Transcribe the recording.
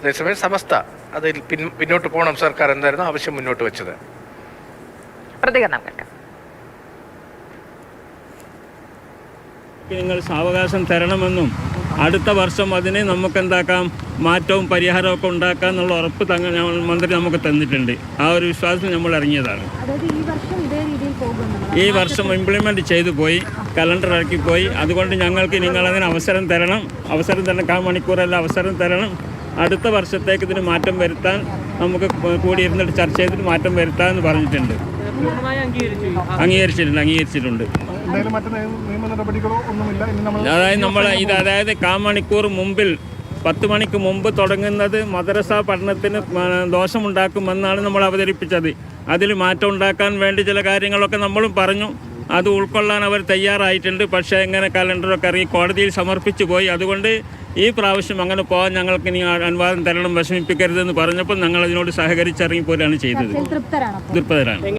അതേസമയം സമസ്ത അതിൽ പിൻ പിന്നോട്ട് പോകണം സർക്കാർ എന്തായിരുന്നു ആവശ്യം മുന്നോട്ട് വെച്ചത്? പ്രതികരണം കേൾക്കാം. നിങ്ങൾ സാവകാശം തരണമെന്നും അടുത്ത വർഷം അതിനെ നമുക്ക് എന്താക്കാം മാറ്റവും പരിഹാരവും ഒക്കെ ഉണ്ടാക്കാം എന്നുള്ള ഉറപ്പ് തങ്ങൾ മന്ത്രി നമുക്ക് തന്നിട്ടുണ്ട്. ആ ഒരു വിശ്വാസത്തിൽ നമ്മൾ ഇറങ്ങിയതാണ്. അതായത് ഈ വർഷം ഇതേ രീതിയിൽ പോകുമെന്നുള്ളത് ഈ വർഷം ഇംപ്ലിമെന്റ് ചെയ്തു പോയി കലണ്ടർ ഇറക്കി പോയി. അതുകൊണ്ട് ഞങ്ങൾക്ക് നിങ്ങൾ നിങ്ങളതിന് അവസരം തരണം. അവസരം തരണം കാ മണിക്കൂറല്ല അവസരം തരണം. അടുത്ത വർഷത്തേക്ക് ഇതിന് മാറ്റം വരുത്താൻ നമുക്ക് കൂടിയിരുന്നിട്ട് ചർച്ച ചെയ്തിട്ട് മാറ്റം വരുത്താം എന്ന് പറഞ്ഞിട്ടുണ്ട്. അംഗീകരിച്ചിട്ടുണ്ട് അംഗീകരിച്ചിട്ടുണ്ട്. അതായത് നമ്മൾ ഇത് അതായത് കാ മണിക്കൂർ മുമ്പിൽ പത്ത് മണിക്ക് മുമ്പ് തുടങ്ങുന്നത് മദ്രസ പഠനത്തിന് ദോഷമുണ്ടാക്കുമെന്നാണ് നമ്മൾ അവതരിപ്പിച്ചത്. അതിൽ മാറ്റം ഉണ്ടാക്കാൻ വേണ്ടി ചില കാര്യങ്ങളൊക്കെ നമ്മളും പറഞ്ഞു. അത് ഉൾക്കൊള്ളാൻ അവർ തയ്യാറായിട്ടുണ്ട്. പക്ഷേ എങ്ങനെ കലണ്ടറൊക്കെ ഇറങ്ങി കോടതിയിൽ സമർപ്പിച്ചു പോയി. അതുകൊണ്ട് ഈ പ്രാവശ്യം അങ്ങനെ പോകാൻ ഞങ്ങൾക്ക് ഇനി അനുവാദം തരണം വിഷമിപ്പിക്കരുതെന്ന് പറഞ്ഞപ്പോൾ ഞങ്ങൾ അതിനോട് സഹകരിച്ചിറങ്ങിപ്പോരാണ് ചെയ്തത്. തൃപ്തരാണ് തൃപ്തരാണ്.